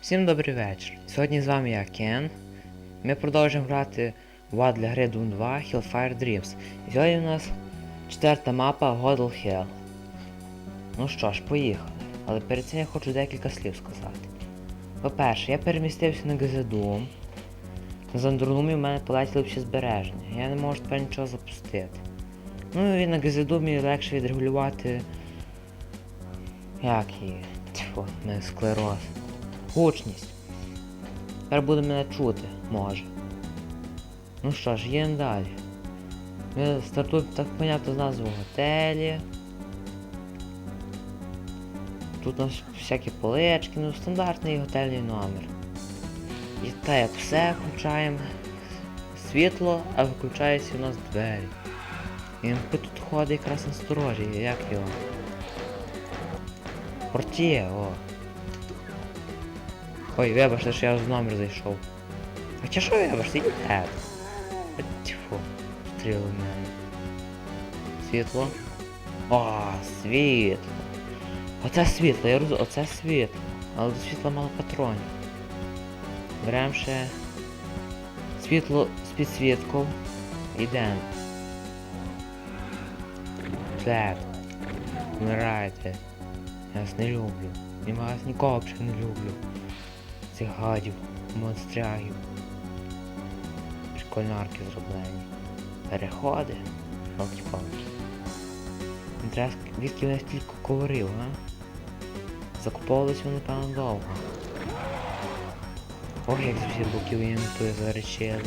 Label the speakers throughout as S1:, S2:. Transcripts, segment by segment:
S1: Всім добрий вечір. Сьогодні з вами я Кен. Ми продовжуємо грати в для гри Doom 2 Hellfire Dreams. І сьогодні у нас четверта мапа Godel Hell. Ну що ж, поїхали. Але перед цим я хочу декілька слів сказати. По-перше, я перемістився на ГЗДум. На Зандурнумі в мене полетіли всі збереження. Я не можу тепер нічого запустити. Ну і на ГЗДумі легше відрегулювати. Як її? Тьфу, мене склероз. Гучність. Тепер буде мене чути, може. Ну що ж, їдемо далі. Ми стартуємо так понятно з назви готелі. Тут у нас всякі полички, ну стандартний готельний номер. І так як все, включаємо світло, а виключаються у нас двері. Він тут ходить якраз на сторожі, як його? Портіє, о. Ой, вибачте, що я в номер зайшов. Хоча що вибачте, геть. Тьфу, стріли в мене. Світло. О, світло. Оце світло, я розумію, оце світло. Але до світла мало патронів. Беремо ще світло з підсвіткою. Ідемо. След. Вмирайте. Я вас не люблю. І вас нікого взагалі не люблю. Цих гадів, монстрягів. Прикольнарки зроблені. Переходи. Палки-палки. Вони стільки говорив, а? Закуповувались вони, певно, довго. Ох, як з всіх боків їм тує заречили.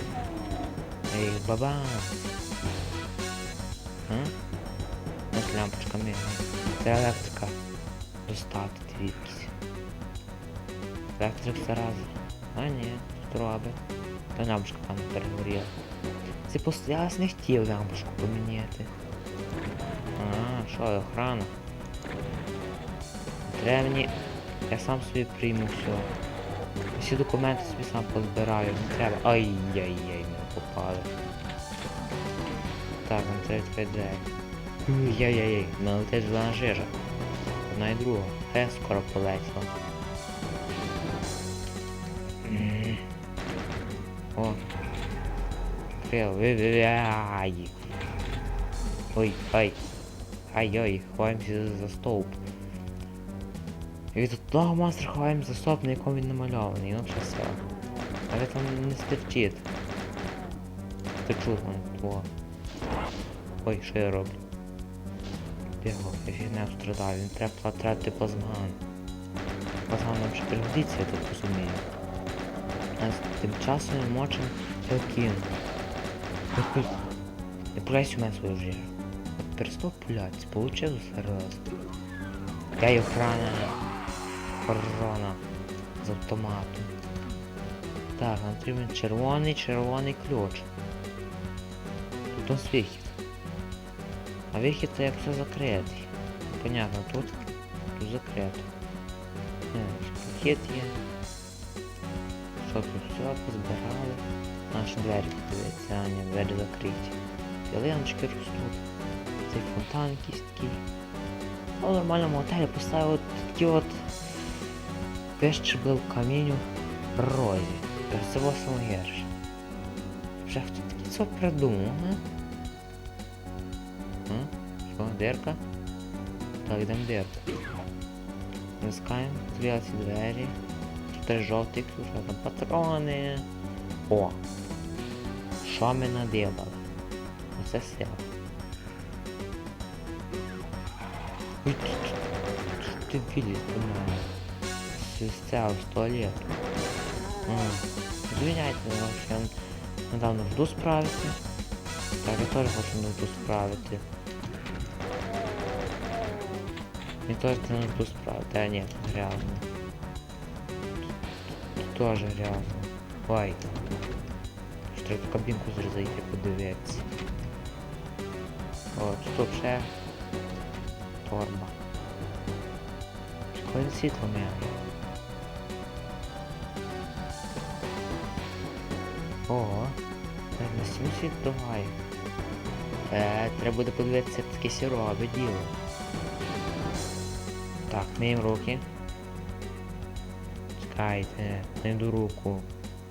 S1: Ей, баба! А? Ось лямпочка мигає. Це електрика. Достати звідкись. Електрик зараза. А ні, тут робить. Та лямпочка там перегоріла. Це просто я не хотів лямпочку поміняти. А, що, охрана? Треба мені... Я сам собі прийму все. Всі документи собі сам позбираю, не треба. Ай-яй-яй, не попали. Так, нам треба відкрити двері. Яй-яй-яй, мене летить зелена жижа. Одна і друга. Е, скоро полетіла. О. Ай. Ой, ай. Ай-ой, ховаємося за стовп. І від того монстра ховаємо за стовп, на якому він намальований, ну все. Але там не стерчить. Стечу там твого. Ой, що я роблю? Бігав, я фігня страдав, він треба потратити плазман. Плазман нам ще пригодиться, я так розумію. А тим часом ми мочимо Хелкін. Не пуляйся у мене свою. От перестав пулятися, получив зараз. Я й охрана. Охорона. З автоматом. Так, нам червоний, червоний ключ. Тут у нас вихід. А вихід це як все закритий. Понятно, тут, тут закрито. Пакет є. Що тут все позбирали? Наші двері подивіться, а ні, двері закриті. Ялиночки ростуть. Цей фонтан якийсь такий. Ну, в нормальному готелі поставив от такі от вищербли в каміню розі. Це було гірше. Вже хто таки це придумав? А? Що, дирка? Так, йдемо дирку. Натискаємо, відкриваються двері. Чотири жовтих, тут там патрони. О! Що ми надибали? Оце сила. Ой, Ти до мене. Свистя в туалет. Звиняйте, що я недавно жду справити. Так, я теж хочу нужду справити. Я теж це нужду справити, а ні, тут грязно. Тут теж грязно. Ой. Що треба в кабінку зайти подивитися. О, тут ще торба. Коли світло м'яне. Ого, на сім світ давай. Е, треба буде подивитися таке сірове діло. Так, миємо руки. Чекайте, до руку.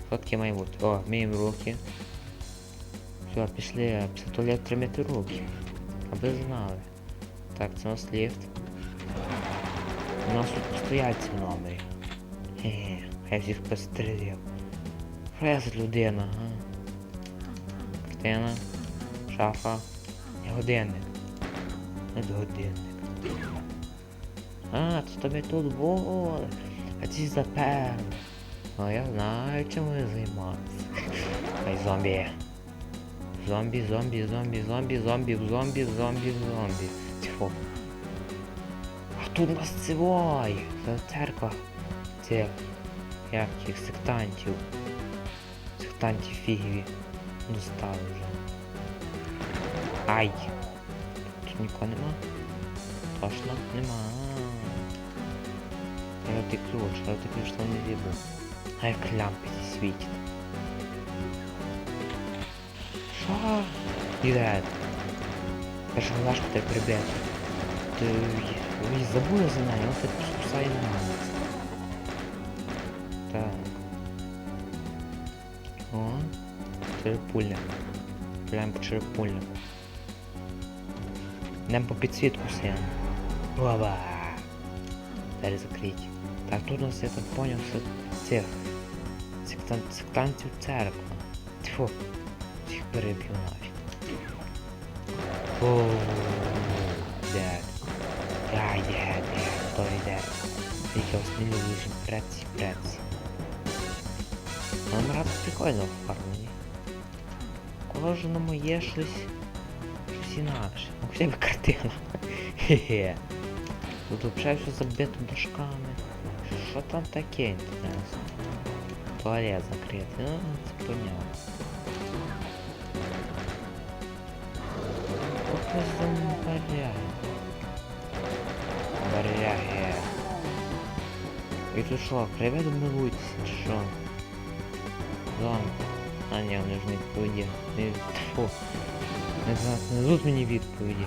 S1: Що таке має бути? О, миємо руки. Все, пішли, після туалету треба мити руки. Аби знали. Так, це у нас ліфт. У нас тут стоять ці номері. Хе-хе, я всіх пострілив. Фрез людина, га. Картина, шафа і годинник. Не годинник. А, то тобі тут були. А ці запевне. А я знаю, чим ви займатися. Ай, зомбі. Зомбі, зомбі, зомбі, зомбі, зомбі, зомбі, зомбі, зомбі. Тьфу. А тут у нас цивой. Це церква. Цих. Як їх сектантів. Сектантів фігові. Достали вже. Ай. Тут нікого нема? Точно? Нема. Ти ключ, ти ключ там не вібу. А як лямпи світять. Що? Іде. Перша важко тебе прибити. Ти ви забули за нею, он тебе спасає на. Так. О, черепульня. Гуляємо по черепульнику. Йдемо по підсвітку син. Оба. Двері закриті. Так, тут нас, я так поняв, що цих сектан... сектантів церква. Тьфу. Всіх переб'ю нафіг. Ооо. Дед. Ай, дед, дед, то йде. Тільки осмілі лишень преці, преці. Номера тут прикольно оформлені. Кожному є щось. Щось інакше. Ну, хоча б картина. Хе-хе. Тут взагалі все забито дошками. Що там таке інтересно? Туалет закритий, ну це понятно. Що за варяги? Варяги. І тут що, привид милуйтесь, що? Зомбі. А ні, вони ж не відповіді. Не, тьфу. Не, знаю, не дадуть мені відповіді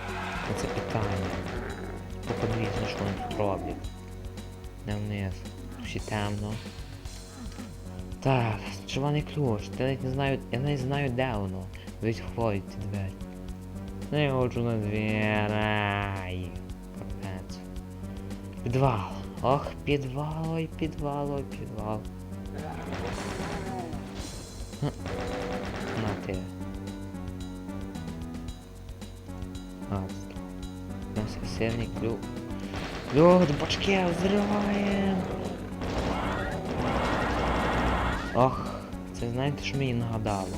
S1: на це питання. Подивіться, що вони тут роблять. Не вниз. Тут ще темно. Так, червоний ключ. Я навіть не знаю, я навіть знаю, де воно. Відходять ці двері. Не хочу на двері. Капець. Підвал. Ох, підвал, ой, підвал, ой, підвал. На ти. А, у нас сильний ключ. Ключ, бачки, взриваємо. Ох, це знаєте, що мені нагадало?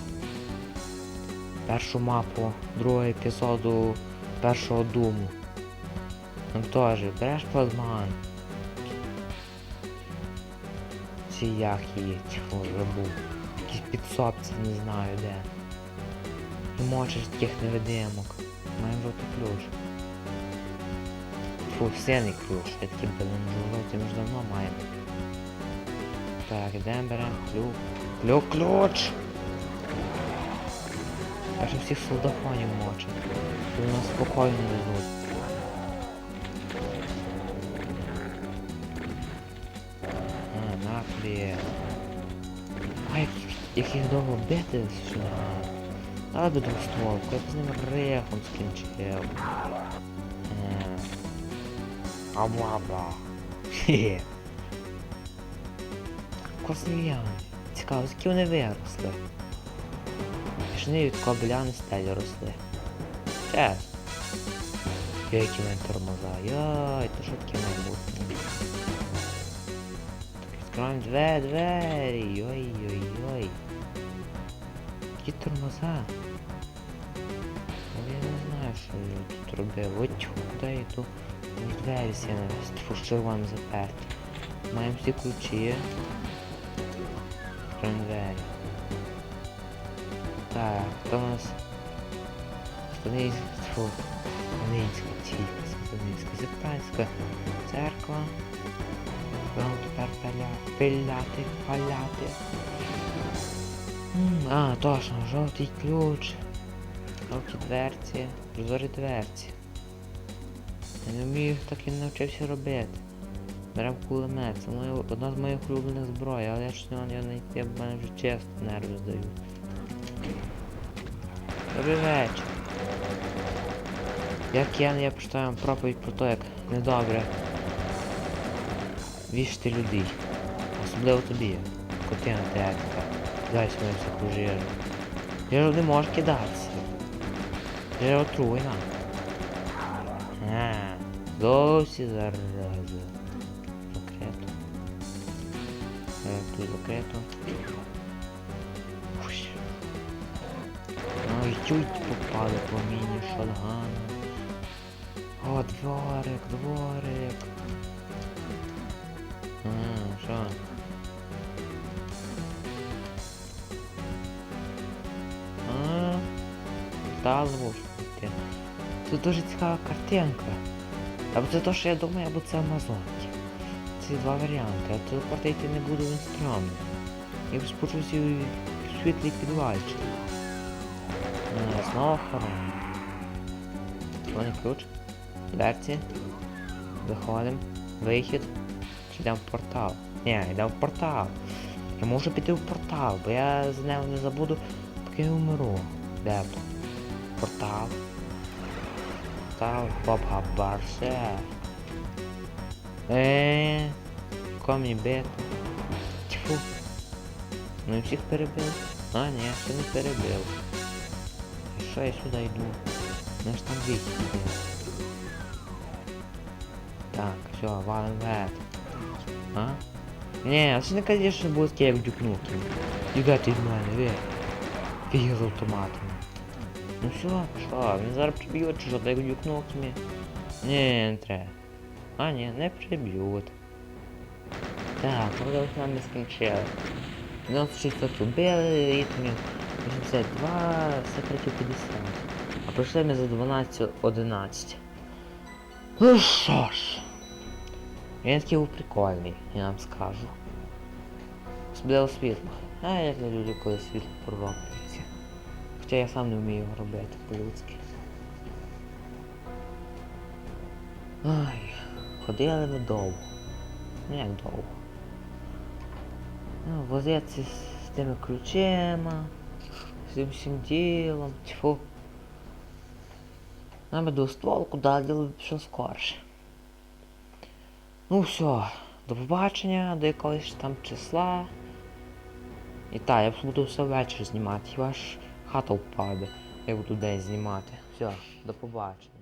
S1: Першу мапу другого епізоду першого думу. Там теж береш плазман. Чи як її, чого забув. Якісь підсобці, не знаю де. І мочиш таких невидимок. Маємо жовтий ключ. Фу, синий ключ. Я такий, блин, жовтий ми ж давно маємо. Так, йдемо беремо ключ. Ключ, ключ! Аж всіх солдафонів мочить. Вони нас спокійно дадуть. А, на хліб. Ай, як їх довго бити сюди. А би двостволку, я б з ним рехом скінчив. Абла-бла. Хе-хе. Класні Цікаво, скільки вони виросли. Пішни від кобиляни стелі росли. Чесно. Які в мене тормоза. Йой, то що таке має бути? Відкриваємо двері, двері. Йой-йой-йой. Які тормоза? Я не знаю, що я тут робив. Тьфу, куди я йду? Двері всі на з червоним заперті. Маємо всі ключі. Двері. Так, хто у нас? Станицька, фу, Станицька, тільки Станицька, Зектанська церква. Будемо тепер пиля- пиляти, паляти. А, точно, жовтий ключ. Жовті дверці, прозорі дверці. Я не вмію, так і не навчився робити. Беремо кулемет, це моя, одна з моїх улюблених зброй, але я щось не його знайти, в мене вже чесно нерви здають. Добрий вечір. Я Кен, я прочитаю вам проповідь про те, як недобре вішати людей. Особливо тобі, котина тетка. Дай свою всяку жиру. Жиру не можеш кидатися. Жиру отруйна. Досі зараза. Е, Тут. Уш. Ой, чуть попали по міні шотгану. О, дворик, дворик. А, що? А, та йти. Тут дуже цікава картинка. Або це те, що я думаю, або це Амазонки. Ці два варіанти. А телепорт йти не буду, він стрьомний. Я б спочувся в світлій підвальчик. Знову охорона. Вони ключ. Дверці. Виходимо. Вихід. Чи йдемо в портал? Ні, йдемо в портал. Я можу піти в портал, бо я з нього не забуду, поки я умру. Де то? Портал. Портал. Баба Барсе. Еee. Комні бета. Тьфу. Ну і всіх перебив. А, ні, ще не перебив. І що я сюди йду? Ну ж там вихід є. Так, все, валим вверх. А? Не, це не кажи, що буде таке, як дюкнуки. Їдати від мене, ви. Фіг з автоматами. Ну все, що, він зараз приб'є, чи що, так дюкнуками? Ні, не треба. А, ні, не приб'ють. Так, ну давай нам не скінчили. 96 убили, ритмів 82, секретів 50. А пройшли ми за 12-11. Ну що ж. Він такий був прикольний, я вам скажу. Особливо світло. А як я люблю, коли світло пророблюється. Хоча я сам не вмію його робити по-людськи. Ай, ходили ми довго. Ну як довго. Ну, возитися з тими ключима, з цим всім ділом, тьфу. Нам би до стволку дали що скорше. Ну все, до побачення, до якогось там числа. І так, я буду все ввечері знімати, хіба ж хата впаде, я буду день знімати. Все, до побачення.